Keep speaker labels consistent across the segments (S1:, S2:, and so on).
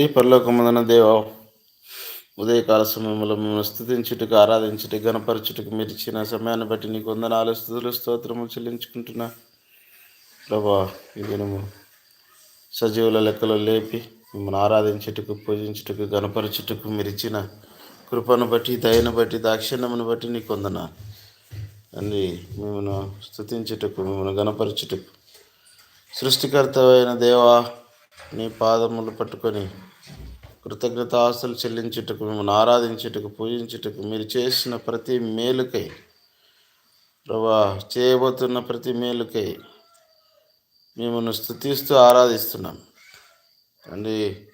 S1: ఈ పరలోకమందున దేవ ఉదయకాల సమయంలో మేము స్థుతించుటకు ఆరాధించుటకు గణపరచుటకు మీరు ఇచ్చిన సమయాన్ని బట్టి నీకు వందనాలు స్థుతులు స్తోత్రము చెల్లించుకుంటున్నా. ప్రభా ఈ దినము సజీవుల లెక్కలో లేపి మిమ్మల్ని ఆరాధించుటకు పూజించుటకు గణపరచుటకు మీరు ఇచ్చిన కృపను బట్టి దయను బట్టి దాక్షిణ్యమును బట్టి నీకు వందనాలు. అండి మిమ్మల్ని స్థుతించుటకు మిమ్మల్ని గణపరచుటకు సృష్టికర్త అయిన దేవా నీ పాదములు పట్టుకొని కృతజ్ఞత ఆస్తులు చెల్లించుటకు మిమ్మల్ని ఆరాధించుటకు పూజించుటకు మీరు చేసిన ప్రతి మేలుకై ప్రభా చేయబోతున్న ప్రతి మేలుకై మిమ్మల్ని స్థుతిస్తూ ఆరాధిస్తున్నాం. తండ్రి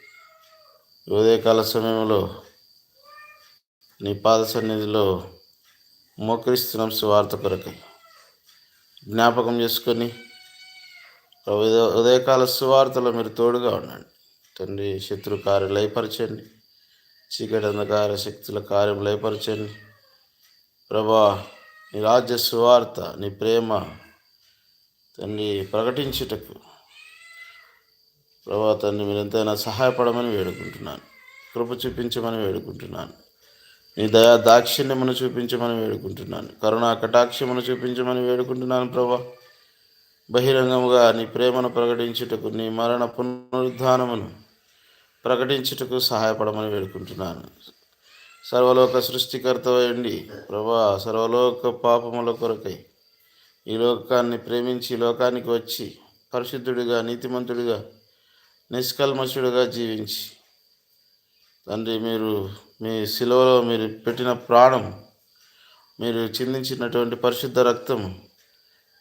S1: ఉదయకాల సమయంలో నీ పాద సన్నిధిలో మోకరిస్తున్నాం సువార్త కొరకై. జ్ఞాపకం చేసుకొని ఉదయకాల సువార్తలో మీరు తోడుగా ఉండండి. తండ్రి శత్రు కార్యం లయపరచండి చీకటి అంధకార శక్తుల కార్యం లయపరచండి ప్రభా నీ రాజ్య సువార్త నీ ప్రేమ తండ్రి ప్రకటించుటకు ప్రభా తండ్రి మీరు ఎంతైనా సహాయపడమని వేడుకుంటున్నాను. కృప చూపించమని వేడుకుంటున్నాను. నీ దయా దాక్షిణ్యమును చూపించమని వేడుకుంటున్నాను. కరుణా కటాక్షమును చూపించమని వేడుకుంటున్నాను ప్రభా. బహిరంగముగా నీ ప్రేమను ప్రకటించుటకు నీ మరణ పునరుద్ధానమును ప్రకటించుటకు సహాయపడమని వేడుకుంటున్నాను. సర్వలోక సృష్టికర్త అయ్యండి ప్రభా సర్వలోక పాపముల కొరకై ఈ లోకాన్ని ప్రేమించి లోకానికి వచ్చి పరిశుద్ధుడిగా నీతిమంతుడిగా నిష్కల్మషుడిగా జీవించి తండ్రి మీరు మీ శిలువలో మీరు పెట్టిన ప్రాణం మీరు చిందించినటువంటి పరిశుద్ధ రక్తము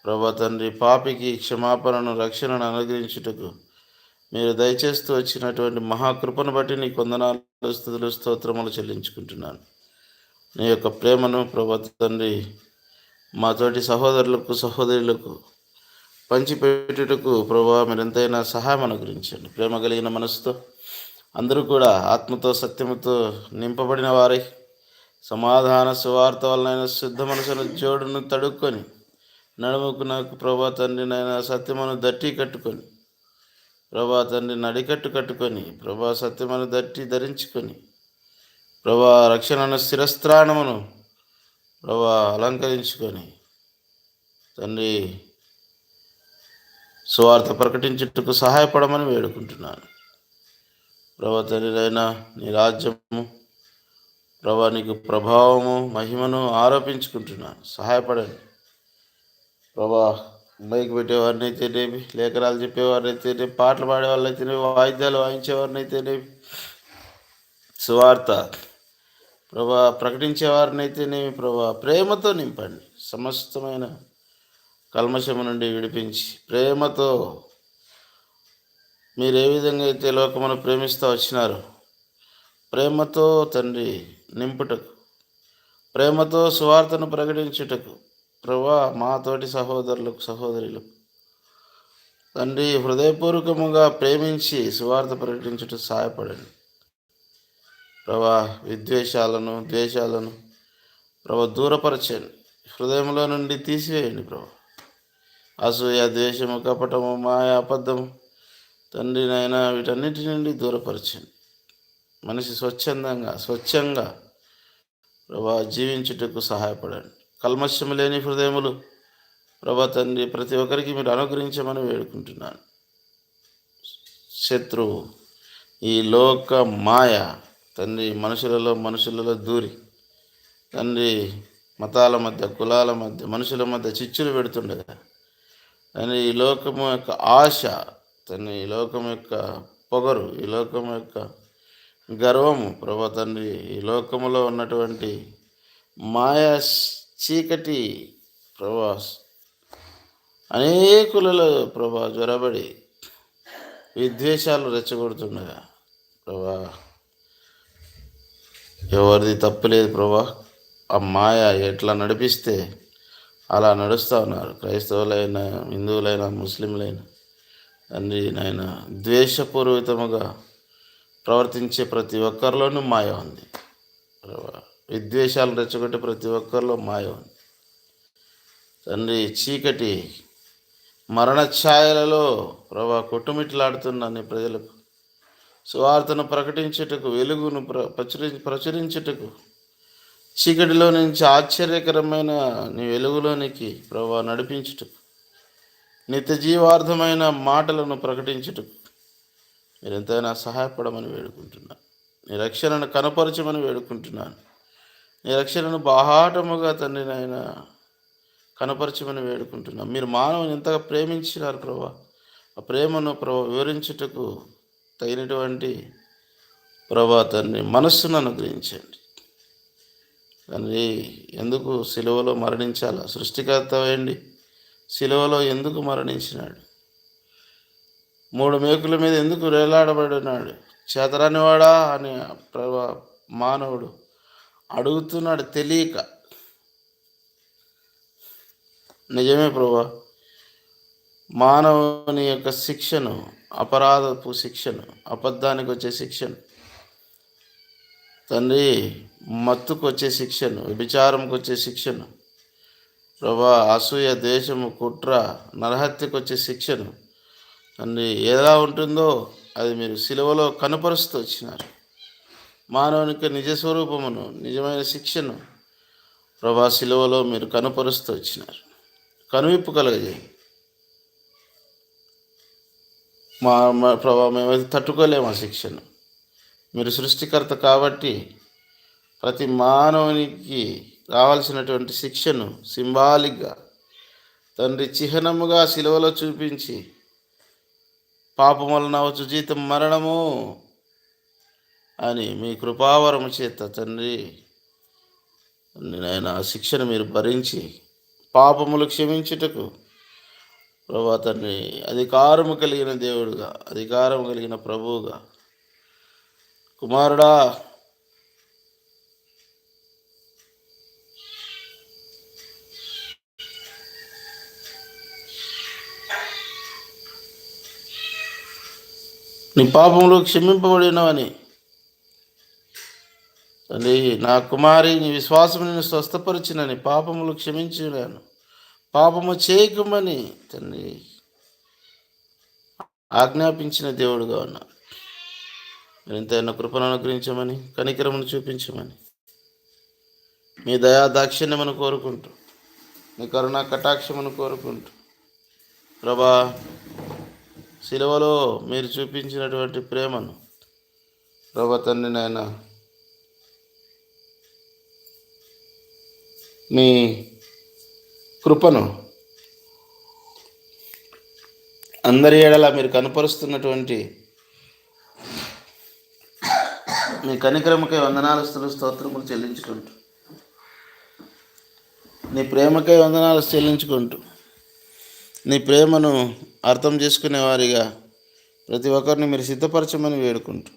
S1: ప్రభా తండ్రి పాపికి క్షమాపణను రక్షణను అనుగ్రహించుటకు మీరు దయచేస్తూ వచ్చినటువంటి మహాకృపను బట్టి నీ కొందనాలు స్థుతులు స్తోత్రములు చెల్లించుకుంటున్నాను. నీ యొక్క ప్రేమను ప్రభా తండ్రి మా తోటి సహోదరులకు సహోదరులకు పంచిపెట్టుటకు ప్రభా మీరెంతైనా సహాయం అనుగ్రహించండి. ప్రేమ కలిగిన మనసుతో అందరూ కూడా ఆత్మతో సత్యముతో నింపబడిన వారై సమాధాన సువార్త వలన శుద్ధ మనసును జోడును తడుక్కొని నడుముకు నాకు ప్రభా తండ్రి సత్యమును దట్టి కట్టుకొని ప్రభా తండ్రి నడికట్టు కట్టుకొని ప్రభా సత్యమును దట్టి ధరించుకొని ప్రభా రక్షణను శిరస్త్రాణమును ప్రభా అలంకరించుకొని తండ్రి సువార్త ప్రకటించుటకు సహాయపడమని వేడుకుంటున్నాను. ప్రభా తండ్రినైనా నీ రాజ్యము ప్రభా నీకు ప్రభావము మహిమను ఆరోపించుకుంటున్నాను. సహాయపడండి. ప్రభా మైక్ పెట్టేవారిని అయితేనేమి లేఖనాలు చెప్పేవారిని అయితేనేమి పాటలు పాడేవాళ్ళు అయితేనేమి వాయిద్యాలు వాయించేవారిని అయితేనేమి. సువార్త ప్రభా ప్రకటించేవారిని అయితేనేమి ప్రభా ప్రేమతో నింపండి. సమస్తమైన కల్మషము నుండి విడిపించి ప్రేమతో మీరు ఏ విధంగా అయితే లోకమును ప్రేమిస్తూ వచ్చినారో ప్రేమతో తండ్రి నింపుటకు ప్రేమతో సువార్తను ప్రకటించుటకు ప్రభా మా తోటి సహోదరులకు సహోదరులు తండ్రి హృదయపూర్వకముగా ప్రేమించి సువార్త ప్రకటించుట సహాయపడండి. ప్రభా విద్వేషాలను ద్వేషాలను ప్రభా దూరపరచండి. హృదయంలో నుండి తీసివేయండి ప్రభా. అసూయ ద్వేషము కపటము మాయ అబద్ధము తండ్రి నాయన వీటన్నిటి నుండి దూరపరచండి. మనిషి స్వచ్ఛందంగా స్వచ్ఛంగా ప్రభా జీవించుటకు సహాయపడండి. కల్మషము లేని హృదయములు ప్రభా తండ్రి ప్రతి ఒక్కరికి మీరు అనుగ్రహించమని వేడుకుంటున్నాను. శత్రువు ఈ లోక మాయ తండ్రి మనుషులలో మనుషులలో దూరి తండ్రి మతాల మధ్య కులాల మధ్య మనుషుల మధ్య చిచ్చులు పెడుతుండగా తండ్రి ఈ లోకము యొక్క ఆశ తండ్రి ఈ లోకం యొక్క పొగరు ఈ లోకం యొక్క గర్వము ప్రభా తండ్రి ఈ లోకములో ఉన్నటువంటి మాయా చీకటి ప్రభా అనేకులలో ప్రభా జ్వరబడి విద్వేషాలు రెచ్చగొడుతుండగా ప్రభా ఎవరిది తప్పులేదు ప్రభా. ఆ మాయ ఎట్లా నడిపిస్తే అలా నడుస్తూ ఉన్నారు. క్రైస్తవులైనా హిందువులైనా ముస్లింలైనా తండ్రి నాయన ద్వేషపూర్వితముగా ప్రవర్తించే ప్రతి ఒక్కరిలోనూ మాయ ఉంది. ప్రభా విద్వేషాలు రెచ్చగొట్టే ప్రతి ఒక్కరిలో మాయ ఉంది. తండ్రి చీకటి మరణ ఛాయలలో ప్రభా కొట్టుమిట్లాడుతున్న నీ ప్రజలకు. సువార్తను ప్రకటించుటకు వెలుగును ప్ర ప్రచురి ప్రచురించుటకు చీకటిలో నుంచి ఆశ్చర్యకరమైన నీ వెలుగులోనికి ప్రభా నడిపించుటకు నిత్య జీవార్థమైన మాటలను ప్రకటించుటకు మీరెంతైనా సహాయపడమని వేడుకుంటున్నాను. నీ రక్షణను కనపరచమని వేడుకుంటున్నాను. నీ రక్షణను బాహాటముగా తండ్రి నాయన కనపరచమని వేడుకుంటున్నాను మీరు మానవుని ఎంతగా ప్రేమించినారు ప్రభా? ఆ ప్రేమను ప్రభా వివరించుటకు తగినటువంటి ప్రభా తండ్రి మనస్సును అనుగ్రహించండి. తండ్రి ఎందుకు సిలువలో మరణించాలా? సృష్టికర్త వేయండి సిలువలో ఎందుకు మరణించినాడు? మూడు మేకుల మీద ఎందుకు వేలాడబడినాడు చేతరానివాడా? అని ప్రభా మానవుడు అడుగుతున్నాడు తెలియక. నిజమే ప్రభా. మానవుని యొక్క శిక్షను అపరాధపు శిక్షను అబద్ధానికి వచ్చే శిక్షను తండ్రి మత్తుకు వచ్చే శిక్షను వ్యభిచారంకి వచ్చే శిక్షను ప్రభా అసూయ దేశము కుట్ర నరహత్యకు వచ్చే శిక్షను తండ్రి ఎలా ఉంటుందో అది మీరు సిలువలో కనపరుస్తూ వచ్చినారు. మానవునికి నిజ స్వరూపమును నిజమైన శిక్షను ప్రభా శిలువలో మీరు కనుపరుస్తూ వచ్చినారు. కనువిప్పు కలగజేయండి. మా మా ప్రభా మేమైతే తట్టుకోలేము ఆ శిక్షను. మీరు సృష్టికర్త కాబట్టి ప్రతి మానవునికి రావాల్సినటువంటి శిక్షను సింబాలిక్గా తండ్రి చిహ్నముగా శిలువలో చూపించి పాపం వలన వచ్చు జీతం మరణము అని మీ కృపావరము చేత తండ్రి నేను ఆ శిక్షను మీరు భరించి పాపములు క్షమించుటకు ప్రభా తండ్రి అధికారము కలిగిన దేవుడుగా అధికారం కలిగిన ప్రభువుగా కుమారుడా నీ పాపములు క్షమింపబడినవని తండ్రి నా కుమారి నీ విశ్వాసం నేను స్వస్థపరిచినని పాపములు క్షమించినాను. పాపము చేయకమని తండ్రి ఆజ్ఞాపించిన దేవుడుగా ఉన్నా ఎంతైనా కృపను అనుగ్రహించమని కనికరమును చూపించమని మీ దయా దాక్షిణ్యమును కోరుకుంటూ మీ కరుణా కటాక్షమును కోరుకుంటూ ప్రభా శిలువలో మీరు చూపించినటువంటి ప్రేమను ప్రభా తండ్రి నాయన నీ కృపను అందరి ఏడలా మీరు కనపరుస్తున్నటువంటి మీ కనికరమకై వందనాలు స్థులు స్తోత్రములు చెల్లించుకుంటూ. నీ ప్రేమకై వందనాలు చెల్లించుకుంటూ. నీ ప్రేమను అర్థం చేసుకునే వారిగా ప్రతి ఒక్కరిని మీరు సిద్ధపరచమని వేడుకుంటూ.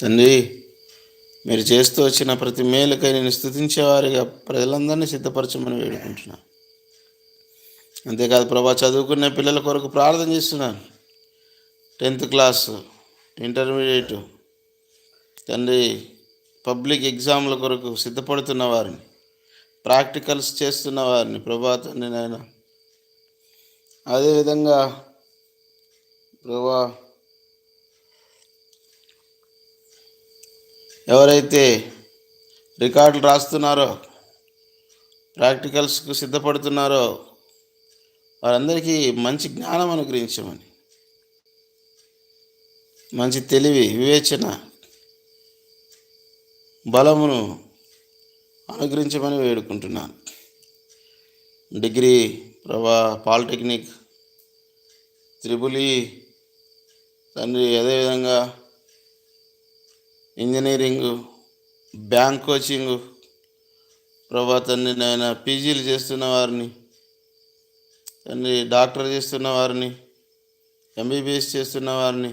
S1: తండ్రి మీరు చేస్తూ వచ్చిన ప్రతి మేలుకై నేను స్థుతించేవారిగా ప్రజలందరినీ సిద్ధపరచమని వేడుకుంటున్నాను. అంతేకాదు ప్రభా చదువుకునే పిల్లల కొరకు ప్రార్థన చేస్తున్నాను. టెన్త్ క్లాస్ ఇంటర్మీడియట్ తండ్రి పబ్లిక్ ఎగ్జామ్ల కొరకు సిద్ధపడుతున్న వారిని ప్రాక్టికల్స్ చేస్తున్న వారిని ప్రభా తండ్రి నాయన. అదేవిధంగా ప్రభా ఎవరైతే రికార్డులు రాస్తున్నారో ప్రాక్టికల్స్కు సిద్ధపడుతున్నారో వారందరికీ మంచి జ్ఞానం అనుగ్రహించమని. మంచి తెలివి వివేచన బలమును అనుగ్రహించమని వేడుకుంటున్నాను. డిగ్రీ ప్రభా పాలిటెక్నిక్ త్రిబులి తండ్రి అదేవిధంగా ఇంజనీరింగు బ్యాంక్ కోచింగు ప్రభా తండ్రి నాయన పీజీలు చేస్తున్న వారిని తండ్రి డాక్టర్ చేస్తున్న వారిని ఎంబీబీఎస్ చేస్తున్న వారిని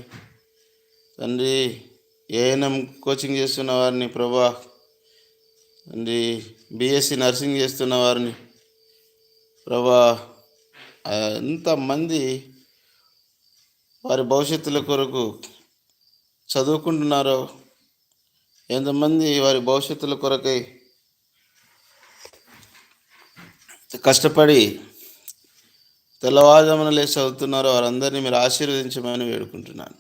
S1: తండ్రి ఏఎన్ఎం కోచింగ్ చేస్తున్న వారిని ప్రభా తండ్రి బీఎస్సీ నర్సింగ్ చేస్తున్న వారిని ప్రభా ఎంతమంది వారి భవిష్యత్తుల కొరకు చదువుకుంటున్నారో ఎంతమంది వారి భవిష్యత్తుల కొరకై కష్టపడి తెల్లవారుజామున లేచి చదువుతున్నారో వారందరినీ మీరు ఆశీర్వదించమని వేడుకుంటున్నాను.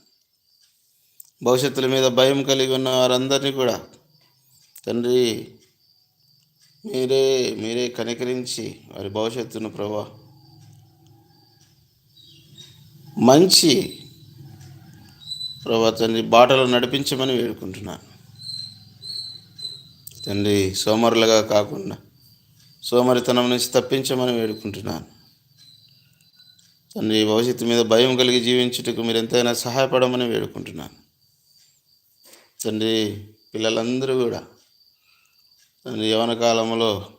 S1: భవిష్యత్తుల మీద భయం కలిగి ఉన్న వారందరినీ కూడా తండ్రి మీరే మీరే కనికరించి వారి భవిష్యత్తును ప్రభా మంచి ప్రభా తండ్రి బాటలో నడిపించమని వేడుకుంటున్నాను. తండ్రి సోమరులుగా కాకుండా సోమరితనం నుంచి తప్పించమని వేడుకుంటున్నాను. తండ్రి భవిష్యత్తు మీద భయం కలిగి జీవించుటకు మీరు ఎంతైనా సహాయపడమని వేడుకుంటున్నాను. తండ్రి పిల్లలందరూ కూడా తండ్రి యవన కాలంలో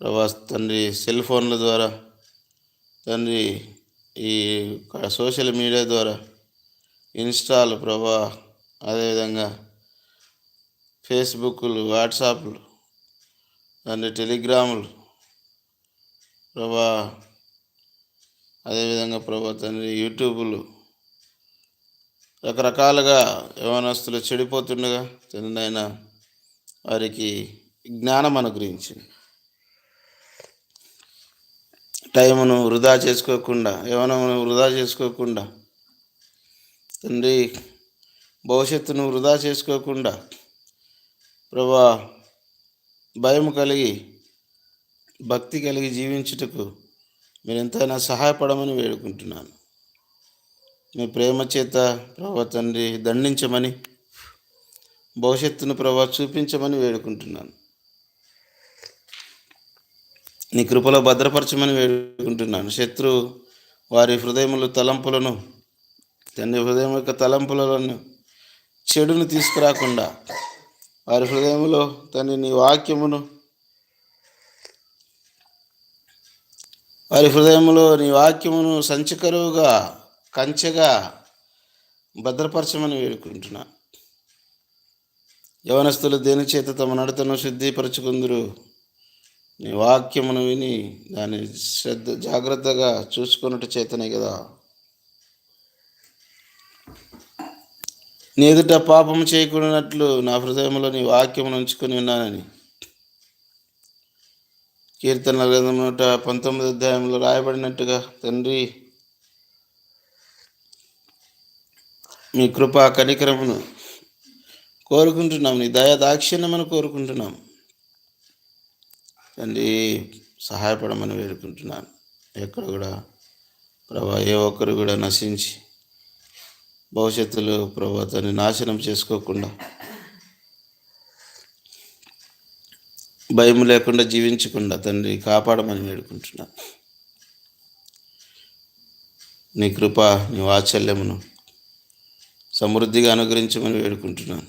S1: ప్రభా తండ్రి సెల్ ఫోన్ల ద్వారా తండ్రి ఈ సోషల్ మీడియా ద్వారా ఇన్స్టాలు ప్రభా అదేవిధంగా ఫేస్బుక్లు వాట్సాప్లు దాని టెలిగ్రాములు. ప్రభా అదేవిధంగా ప్రభా తండ్రి యూట్యూబులు. రకరకాలుగా యవనస్తులు చెడిపోతుండగా తండ్రినైనా వారికి జ్ఞానం అనుగ్రహించింది టైమును వృధా చేసుకోకుండా యవనమును వృధా చేసుకోకుండా తండ్రి భవిష్యత్తును వృధా చేసుకోకుండా ప్రభా భయం కలిగి భక్తి కలిగి జీవించుటకు మీరు ఎంతైనా సహాయపడమని వేడుకుంటున్నాను. మీ ప్రేమ చేత ప్రభా తండ్రి దండించమని భవిష్యత్తును ప్రభా చూపించమని వేడుకుంటున్నాను. నీ కృపలో భద్రపరచమని వేడుకుంటున్నాను. శత్రు వారి హృదయములు తలంపులను తండ్రి హృదయం యొక్క తలంపులను చెడును తీసుకురాకుండా వారి హృదయంలో తండ్రి నీ వాక్యమును వారి హృదయంలో నీ వాక్యమును సంచికరువుగా కంచెగా భద్రపరచమని వేడుకుంటున్నా. యవనస్తులు దేని చేత తమ నడతను శుద్ధిపరచుకుందరు? నీ వాక్యమును విని దాన్ని శ్రద్ధ జాగ్రత్తగా చూసుకున్నట్టు చేతనే కదా. నీ ఎదుట పాపం చేయకూడనట్లు నా హృదయంలో నీ వాక్యమును ఉంచుకొని ఉన్నానని. కీర్తన గ్రంథం నూట పంతొమ్మిది అధ్యాయంలో రాయబడినట్టుగా తండ్రి మీ కృపా కనికరమును కోరుకుంటున్నాం. నీ దయా దాక్షిణ్యమని కోరుకుంటున్నాం. తండ్రి సహాయపడమని వేడుకుంటున్నాను. ఎక్కడ కూడా ప్రభా ఏ ఒక్కరు కూడా నశించి భవిష్యత్తులో ప్రభా అతన్ని నాశనం చేసుకోకుండా. భయం లేకుండా జీవించకుండా తండ్రి కాపాడమని వేడుకుంటున్నాను నీ కృప నీ వాత్సల్యమును సమృద్ధిగా అనుగ్రహించమని వేడుకుంటున్నాను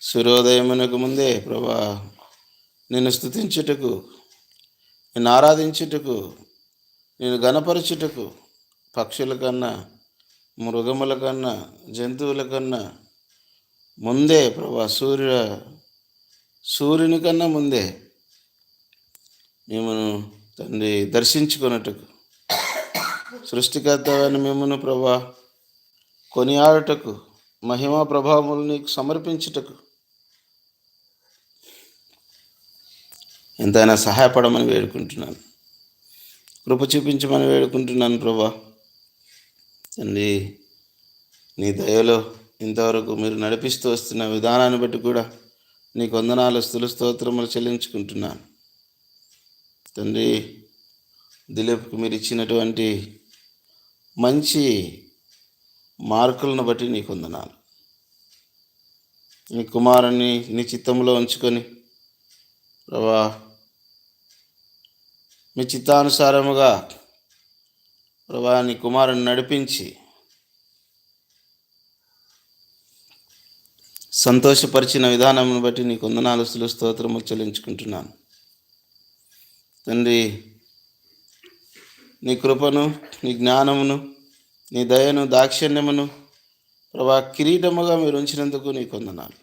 S1: సూర్యోదయమునకు ముందే ప్రభా నేను స్థుతించుటకు నేను ఆరాధించుటకు నేను గణపరచుటకు పక్షుల కన్నా మృగముల కన్నా జంతువుల కన్నా ముందే ప్రభా సూర్య సూర్యుని కన్నా ముందే మిమ్మను తండ్రి దర్శించుకున్నట్టుకు సృష్టికర్తమైన మిమ్మను ప్రభా కొనియాడుటకు మహిమా ప్రభావములు నీకు సమర్పించుటకు ఎంతైనా సహాయపడమని వేడుకుంటున్నాను. కృప చూపించమని వేడుకుంటున్నాను ప్రభా. తండ్రి నీ దయలో ఇంతవరకు మీరు నడిపిస్తూ వస్తున్న విధానాన్ని బట్టి కూడా నీ కొందనాలు స్థుల స్తోత్రములు చెల్లించుకుంటున్నాను. తండ్రి దిలీప్కి మీరు ఇచ్చినటువంటి మంచి మార్కులను బట్టి నీ కొందనాలు నీ కుమారుని నీ చిత్తంలో ఉంచుకొని ప్రభా మీ చిత్తానుసారముగా ప్రభా నీ కుమారుని నడిపించి సంతోషపరిచిన విధానమును బట్టి నీ కొందనాలు స్తోత్రము చెల్లించుకుంటున్నాను. తండ్రి నీ కృపను నీ జ్ఞానమును నీ దయను దాక్షిణ్యమును ప్రభా కిరీటముగా మీరు ఉంచినందుకు నీ కొందనాలు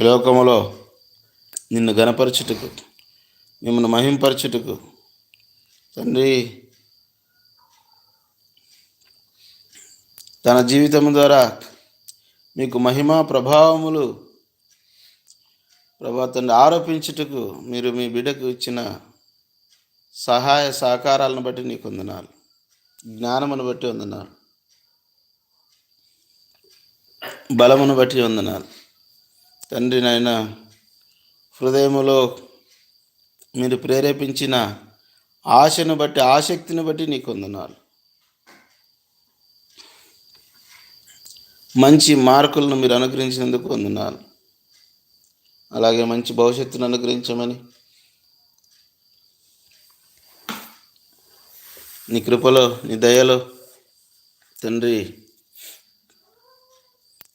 S1: ఈ లోకములో నిన్ను గణపరచుటకు మిమ్మల్ని మహింపరచుటకు తండ్రి తన జీవితం ద్వారా మీకు మహిమ ప్రభావములు ప్రభా తండ్రి ఆరోపించుటకు మీరు మీ బిడ్డకు ఇచ్చిన సహాయ సహకారాలను బట్టి నీకు వందనాలు. జ్ఞానమును బట్టి వందనాలు. బలమును బట్టి వందనాలు. తండ్రి నాయన హృదయములో మీరు ప్రేరేపించిన ఆశను బట్టి ఆసక్తిని బట్టి నీకు వందనాలు. మంచి మార్కులను మీరు అనుగ్రహించినందుకు వందనాలు. అలాగే మంచి భవిష్యత్తును అనుగ్రహించమని. నీ కృపలో నీ దయలో తండ్రి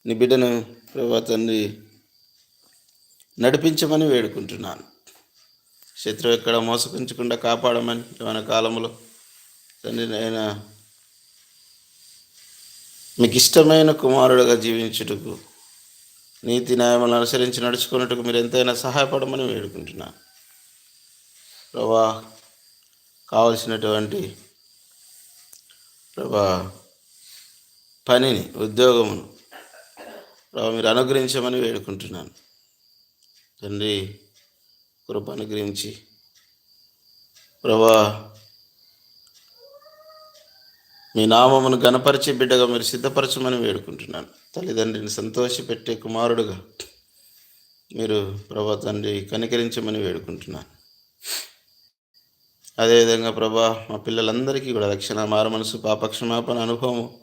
S1: నీ బిడ్డను ప్రభా తండ్రి నడిపించమని వేడుకుంటున్నాను. శత్రువు ఎక్కడ మోసపించకుండా కాపాడమని ఏమైనా కాలంలో తండ్రి ఆయన మీకు ఇష్టమైన కుమారుడుగా జీవించుటకు నీతి న్యాయములను అనుసరించి నడుచుకున్నట్టుకు మీరు ఎంతైనా సహాయపడమని వేడుకుంటున్నాను ప్రభా కావలసినటువంటి ప్రభా పనిని ఉద్యోగమును ప్రభా మీరు అనుగ్రహించమని వేడుకుంటున్నాను. తండ్రి కృప అనుగ్రహించి ప్రభా మీ నామమును గణపరిచే బిడ్డగా మీరు సిద్ధపరచమని వేడుకుంటున్నాను. తల్లిదండ్రిని సంతోషపెట్టే కుమారుడుగా మీరు ప్రభా తండ్రి కనికరించమని వేడుకుంటున్నాను. అదేవిధంగా ప్రభా మా పిల్లలందరికీ కూడా రక్షణ మారమనసు పాపక్షమాపణ అనుభవం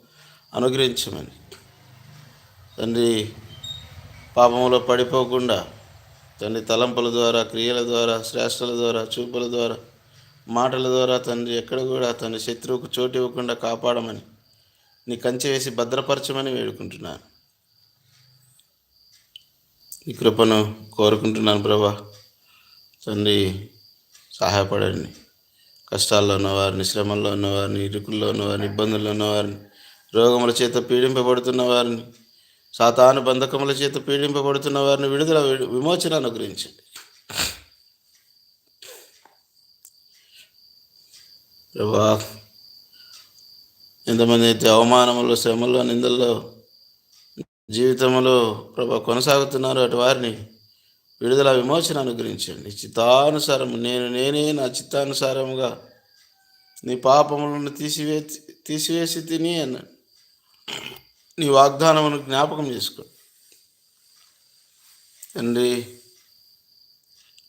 S1: అనుగ్రహించమని. తండ్రి పాపంలో పడిపోకుండా తండ్రి తలంపుల ద్వారా క్రియల ద్వారా శ్రేష్టల ద్వారా చూపుల ద్వారా మాటల ద్వారా తండ్రి ఎక్కడ కూడా తండ్రి శత్రువుకు చోటు ఇవ్వకుండా కాపాడమని నీ కంచె వేసి భద్రపరచమని వేడుకుంటున్నాను. ఈ కృపను కోరుకుంటున్నాను ప్రభా. తండ్రి సహాయపడండి. కష్టాల్లో ఉన్నవారిని శ్రమల్లో ఉన్నవారిని ఇరుకుల్లో ఉన్నవారిని ఇబ్బందుల్లో ఉన్నవారిని రోగముల చేత పీడింపబడుతున్న వారిని సాతాను బంధకముల చేత పీడింపబడుతున్న వారిని విడుదల విమోచన అనుగ్రహించండి. ప్రభా ఎంతమంది అయితే అవమానములు శ్రమల్లో నిందల్లో జీవితంలో ప్రభా కొనసాగుతున్నారో అటు వారిని విడుదల విమోచన అనుగ్రహించండి. చిత్తానుసారం నేను నేనే నా చిత్తానుసారముగా నీ పాపములను తీసివే తీసివేసి తిని అన్నాడు. నీ వాగ్దానమును జ్ఞాపకం చేసుకో. తండ్రి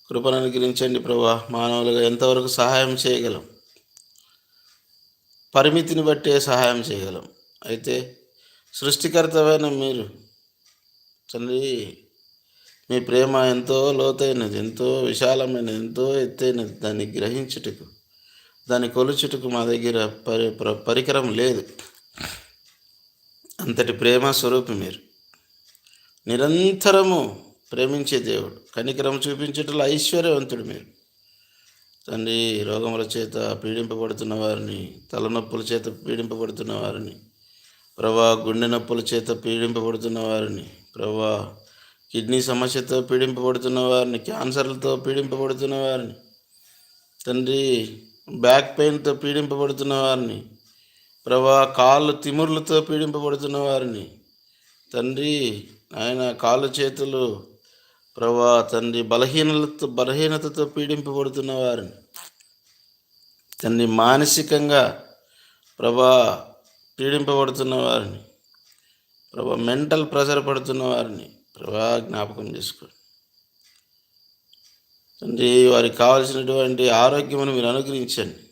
S1: కృపను అనుగ్రహించండి ప్రభా. మానవులుగా ఎంతవరకు సహాయం చేయగలం? పరిమితిని బట్టే సహాయం చేయగలం. అయితే సృష్టికర్తమైన మీరు తండ్రి మీ ప్రేమ ఎంతో లోతైనది ఎంతో విశాలమైనది ఎంతో ఎత్తైనది. దాన్ని గ్రహించుటకు దాన్ని కొలుచుటకు మా దగ్గర పరి పరికరం లేదు. అంతటి ప్రేమ స్వరూపి మీరు. నిరంతరము ప్రేమించే దేవుడు కనికరం చూపించటంలో ఐశ్వర్యవంతుడు మీరు. తండ్రి రోగముల చేత పీడింపబడుతున్న వారిని తలనొప్పుల చేత పీడింపబడుతున్న వారిని ప్రభా గుండె నొప్పుల చేత పీడింపబడుతున్న వారిని ప్రభా కిడ్నీ సమస్యతో పీడింపబడుతున్న వారిని క్యాన్సర్లతో పీడింపబడుతున్న వారిని తండ్రి బ్యాక్ పెయిన్తో పీడింపబడుతున్న వారిని ప్రభా కాళ్ళు తిమురులతో పీడింపబడుతున్న వారిని. తండ్రి ఆయన కాళ్ళు చేతులు ప్రభా తండ్రి బలహీనలతో బలహీనతతో పీడింపబడుతున్న వారిని. తండ్రి మానసికంగా ప్రభా పీడింపబడుతున్న వారిని. ప్రభా మెంటల్ ప్రెషర్ పడుతున్న వారిని ప్రభా జ్ఞాపకం చేసుకోండి తండ్రి వారికి కావలసినటువంటి ఆరోగ్యమును మీరు అనుగ్రహించండి.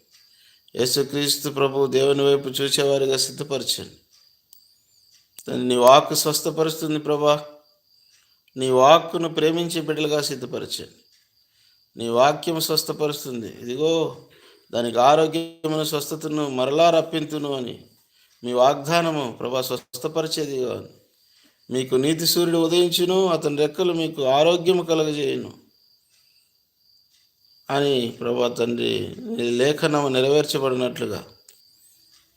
S1: యేసుక్రీస్తు ప్రభు దేవుని వైపు చూసేవారిగా సిద్ధపరచండి తండ్రి నీ వాక్కు స్వస్థపరుస్తుంది ప్రభా. నీ వాక్కును ప్రేమించే బిడ్డలుగా సిద్ధపరచండి నీ వాక్యం స్వస్థపరుస్తుంది. ఇదిగో దానికి ఆరోగ్యమును స్వస్థతను మరలా రప్పింతును అని మీ వాగ్దానము ప్రభా స్వస్థపరిచేదిగా అని. మీకు నీతి సూర్యుడు ఉదయించును అతని రెక్కలు మీకు ఆరోగ్యము కలగజేయను. అని ప్రభా తండ్రి నీ లేఖనము నెరవేర్చబడినట్లుగా.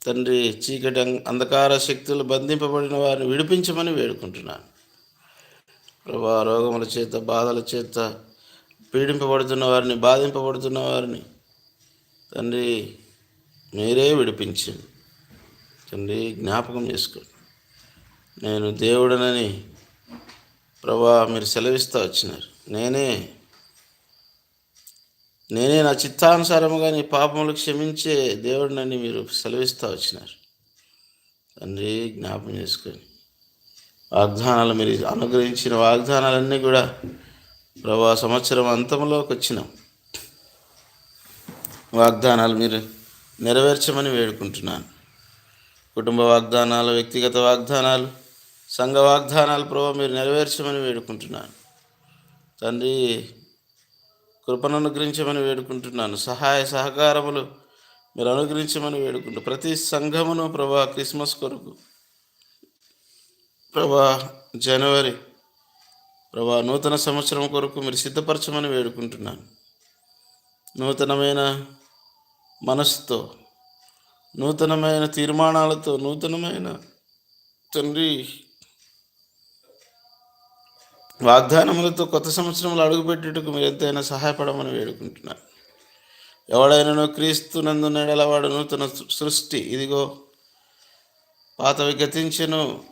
S1: తండ్రి చీకటి అంధకార శక్తులు బంధింపబడిన వారిని విడిపించమని వేడుకుంటున్నాను. ప్రభా రోగముల చేత బాధల చేత పీడింపబడుతున్న వారిని బాధింపబడుతున్న వారిని తండ్రి మీరే విడిపించింది తండ్రి జ్ఞాపకం చేసుకోండి నేను దేవుడనని ప్రభా మీరు సెలవిస్తూ వచ్చినారు. నేనే నేనే నా చిత్తానుసారముగా నీ పాపములు క్షమించే దేవుడినని మీరు సెలవిస్తూ వచ్చినారు. తండ్రి జ్ఞాపం చేసుకొని. వాగ్దానాలు మీరు అనుగ్రహించిన వాగ్దానాలన్నీ కూడా ప్రభా సంవత్సరం అంతంలోకి వచ్చినాం. వాగ్దానాలు మీరు నెరవేర్చమని వేడుకుంటున్నాను. కుటుంబ వాగ్దానాలు వ్యక్తిగత వాగ్దానాలు సంఘ వాగ్దానాలు ప్రభావ మీరు నెరవేర్చమని వేడుకుంటున్నాను. తండ్రి కృపను అనుగ్రహించమని వేడుకుంటున్నాను. సహాయ సహకారములు మీరు అనుగ్రహించమని వేడుకుంటూ ప్రతి సంఘమును ప్రభా క్రిస్మస్ కొరకు ప్రభా జనవరి ప్రభా నూతన సంవత్సరం కొరకు మీరు సిద్ధపరచమని వేడుకుంటున్నాను. నూతనమైన మనసుతో నూతనమైన తీర్మానాలతో నూతనమైన తండ్రి వాగ్దానములతో కొత్త సంవత్సరంలో అడుగుపెట్టుటకు మీరు ఎంతైనా సహాయపడమని వేడుకుంటున్నారు. ఎవడైనానో క్రీస్తు నందు నెడలవాడు నూతన సృష్టి ఇదిగో పాతవి గతించెను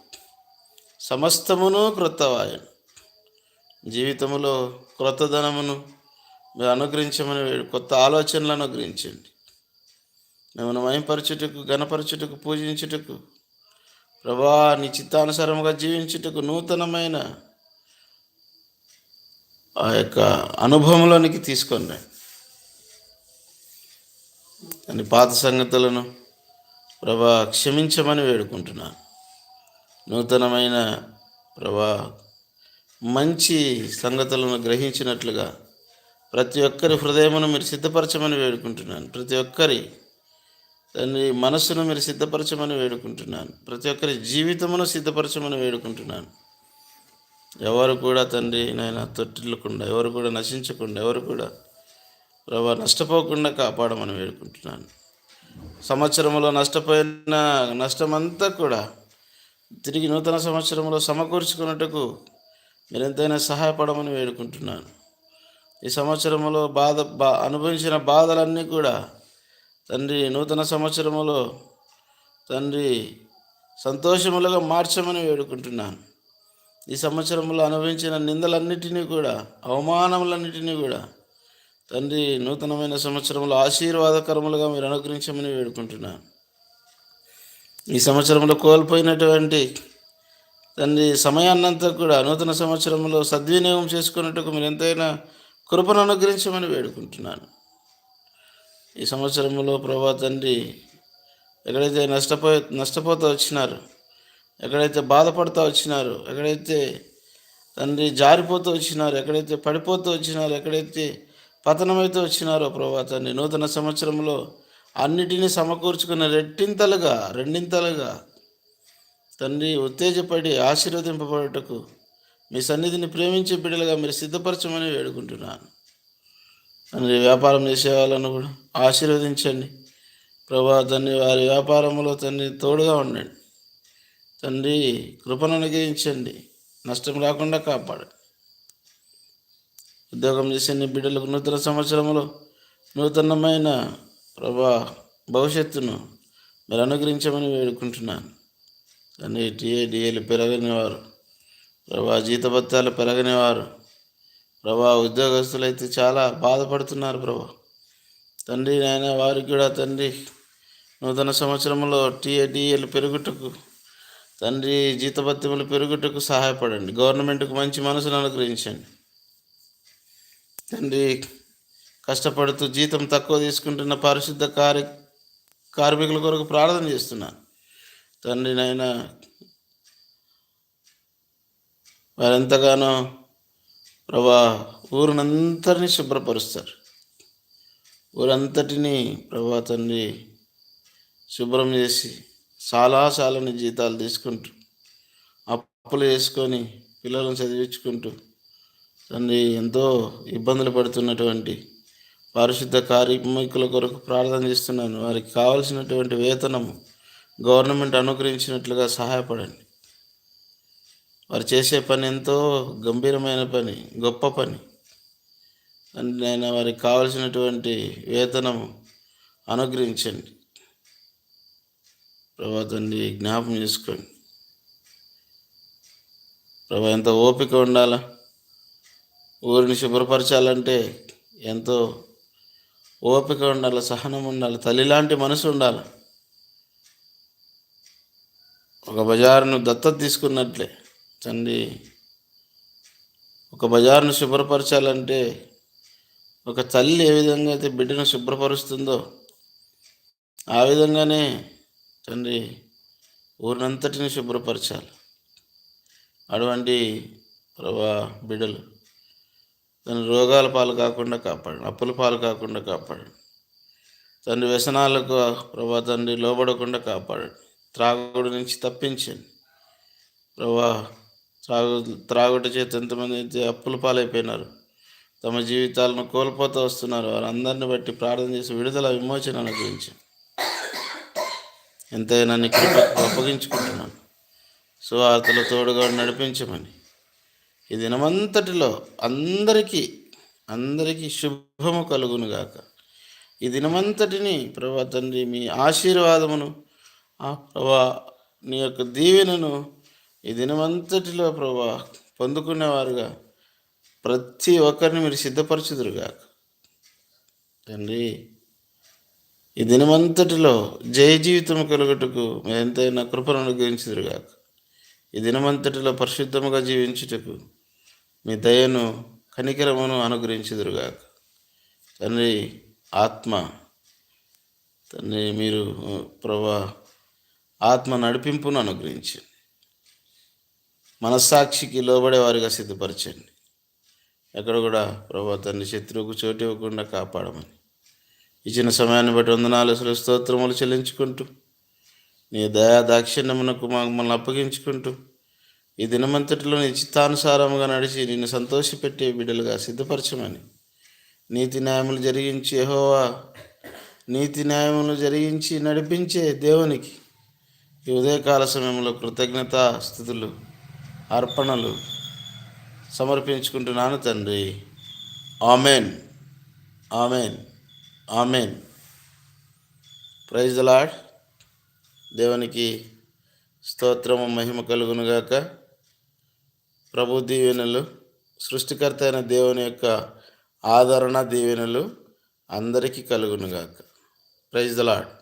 S1: సమస్తమును క్రొత్తవాయను. జీవితములో క్రొత్తదనమును మీరు అనుగ్రహించమని వేడు కొత్త ఆలోచనలు అనుగ్రహించండి. మిమ్మల్ని మయంపరచుటకు గణపరచుటకు పూజించుటకు ప్రభా నీ చిత్తానుసారముగా జీవించుటకు నూతనమైన ఆ యొక్క అనుభవంలోనికి తీసుకొని రండి అని పాత సంగతులను ప్రభా క్షమించమని వేడుకుంటున్నాను. నూతనమైన ప్రభా మంచి సంగతులను గ్రహించినట్లుగా ప్రతి ఒక్కరి హృదయమును మీరు సిద్ధపరచమని వేడుకుంటున్నాను. ప్రతి ఒక్కరి తండ్రి మనస్సును మీరు సిద్ధపరచమని వేడుకుంటున్నాను. ప్రతి ఒక్కరి జీవితమును సిద్ధపరచమని వేడుకుంటున్నాను. ఎవరు కూడా తండ్రి నాయన తొట్టిల్లకుండా ఎవరు కూడా నశించకుండా ఎవరు కూడా ప్రభా నష్టపోకుండా కాపాడమని వేడుకుంటున్నాను. సంవత్సరంలో నష్టపోయిన నష్టమంతా కూడా తిరిగి నూతన సంవత్సరంలో సమకూర్చుకున్నట్టుకు మీరెంతైనా సహాయపడమని వేడుకుంటున్నాను. ఈ సంవత్సరంలో బాధ బా అనుభవించిన బాధలన్నీ కూడా తండ్రి నూతన సంవత్సరములో తండ్రి సంతోషములుగా మార్చమని వేడుకుంటున్నాను. ఈ సంవత్సరంలో అనుభవించిన నిందలన్నిటినీ కూడా అవమానములన్నిటినీ కూడా తండ్రి నూతనమైన సంవత్సరంలో ఆశీర్వాదకరములుగా మీరు అనుగ్రహించమని వేడుకుంటున్నాను ఈ సంవత్సరంలో కోల్పోయినటువంటి తండ్రి సమయాన్నంతా కూడా నూతన సంవత్సరంలో సద్వినియోగం చేసుకున్నట్టుకు మీరు ఎంతైనా కృపను అనుగ్రహించమని వేడుకుంటున్నాను. ఈ సంవత్సరంలో ప్రభా తండ్రి ఎక్కడైతే నష్టపో నష్టపోతూ వచ్చినారు ఎక్కడైతే బాధపడుతూ వచ్చినారు ఎక్కడైతే తండ్రి జారిపోతూ వచ్చినారు ఎక్కడైతే పడిపోతూ వచ్చినారు ఎక్కడైతే పతనమైతే వచ్చినారో ప్రభా తండ్రి నూతన సంవత్సరంలో అన్నిటినీ సమకూర్చుకున్న రెట్టింతలుగా రెండింతలుగా తండ్రి ఉత్తేజపడి ఆశీర్వదింపబడుటకు మీ సన్నిధిని ప్రేమించే బిడ్డలుగా మీరు సిద్ధపరచమని వేడుకుంటున్నాను. తండ్రి వ్యాపారం చేసే వాళ్ళను కూడా ఆశీర్వదించండి. ప్రభా తండ్రి వారి వ్యాపారంలో తండ్రి తోడుగా ఉండండి. తండ్రి కృపను అనుగ్రహించండి. నష్టం రాకుండా కాపాడండి ఉద్యోగం చేసే నీ బిడ్డలకు నూతన సంవత్సరంలో నూతనమైన ప్రభా భవిష్యత్తును మీరు అనుగ్రహించమని వేడుకుంటున్నాను. తండ్రి టీఏ డిఏలు ప్రభా జీతభత్యాలు పెరగనివారు. ప్రభా ఉద్యోగస్తులు అయితే చాలా బాధపడుతున్నారు ప్రభా. తండ్రి నాయన వారికి కూడా తండ్రి నూతన సంవత్సరంలో టీఏడిఏలు పెరుగుటకు తండ్రి జీతభత్యములు పెరుగుటకు సహాయపడండి. గవర్నమెంట్కు మంచి మనసును అనుగ్రహించండి. తండ్రి కష్టపడుతూ జీతం తక్కువ తీసుకుంటున్న పరిశుద్ధ కార్య కార్మికుల కొరకు ప్రార్థన చేస్తున్నాను. తండ్రి నాయన వారెంతగానో ప్రభా ఊరినంతటిని శుభ్రపరుస్తారు. ఊరంతటిని ప్రభా తండ్రి శుభ్రం చేసి చాలా చాలని జీతాలు తీసుకుంటూ అప్పులు చేసుకొని పిల్లలను చదివించుకుంటూ తండ్రి ఎంతో ఇబ్బందులు పడుతున్నటువంటి పారిశుద్ధ కార్మికుల కొరకు ప్రార్థన చేస్తున్నాను. వారికి కావలసినటువంటి వేతనము గవర్నమెంట్ అనుగ్రహించినట్లుగా సహాయపడండి. వారు చేసే పని ఎంతో గంభీరమైన పని గొప్ప పని. నేను వారికి కావలసినటువంటి వేతనము అనుగ్రహించండి. ప్రభా తండ్రి జ్ఞాపం చేసుకోండి. ప్రభా ఎంత ఓపిక ఉండాలా? ఊరిని శుభ్రపరచాలంటే ఎంతో ఓపిక ఉండాలి సహనం ఉండాలి తల్లి లాంటి మనసు ఉండాలి? ఒక బజారును దత్తత తీసుకున్నట్లే తండ్రి ఒక బజారును శుభ్రపరచాలంటే ఒక తల్లి ఏ విధంగా అయితే బిడ్డను శుభ్రపరుస్తుందో ఆ విధంగానే తండ్రి ఊరినంతటిని శుభ్రపరచాలి. అటువంటి ప్రభా బిడ్డలు తన రోగాల పాలు కాకుండా కాపాడు అప్పుల పాలు కాకుండా కాపాడు తండ్రి వ్యసనాలకు ప్రభా తండ్రి లోబడకుండా కాపాడు త్రాగుడు నుంచి తప్పించండి. ప్రభా త్రాగు త్రాగుట చేత ఎంతమంది అయితే అప్పుల పాలైపోయినారు తమ జీవితాలను కోల్పోతూ వస్తున్నారు వారందరిని బట్టి ప్రార్థన చేసి విడుదల విమోచన గురించి ఎంతైనా నీ కృప అప్పగించుకుంటున్నాను. సువార్తలు తోడుగా నడిపించమని. ఈ దినమంతటిలో అందరికీ అందరికీ శుభము కలుగునుగాక. ఈ దినమంతటిని ప్రభా తండ్రి మీ ఆశీర్వాదమును ఆ ప్రభా నీ యొక్క దీవెనను ఈ దినమంతటిలో ప్రభా పొందుకునేవారుగా. ప్రతి ఒక్కరిని మీరు సిద్ధపరచుదురుగాక. తండ్రి ఈ దినమంతటిలో జయ జీవితం కలుగుటకు ఎంతైనా కృపను అనుగ్రహించుదురుగాక. ఈ దినమంతటిలో పరిశుద్ధముగా జీవించుటకు మీ దయను కనికరమును అనుగ్రహించుదురుగాక. తండ్రి ఆత్మ తండ్రి మీరు ప్రభా ఆత్మ నడిపింపును అనుగ్రహించండి. మనస్సాక్షికి లోబడే వారిగా సిద్ధపరచండి. ఎక్కడ కూడా ప్రభా తండ్రి శత్రువుకు చోటు ఇవ్వకుండా కాపాడమని. ఇచ్చిన సమయాన్ని బట్టి వందనాలు అసలు స్తోత్రములు చెల్లించుకుంటూ నీ దయా దాక్షిణ్యమునకు మమ్మల్ని అప్పగించుకుంటూ ఈ దినమంతటిలో నీ చిత్తానుసారముగా నడిచి నిన్ను సంతోషపెట్టే బిడ్డలుగా సిద్ధపరచమని. నీతి న్యాయములు జరిగించి ఎహోవా నీతి న్యాయములు జరిగించి నడిపించే దేవునికి ఈ ఉదయకాల సమయంలో కృతజ్ఞత స్థుతులు అర్పణలు సమర్పించుకుంటున్నాను తండ్రి. Amen. Amen. Amen. Praise lord దేవునికి స్తోత్రము మహిమ కలుగునుగాక ప్రభు దీవెనలు సృష్టికర్త అయిన దేవుని యొక్క ఆదరణ దీవెనలు అందరికీ కలుగునుగాక ప్రైజ్ లాడ్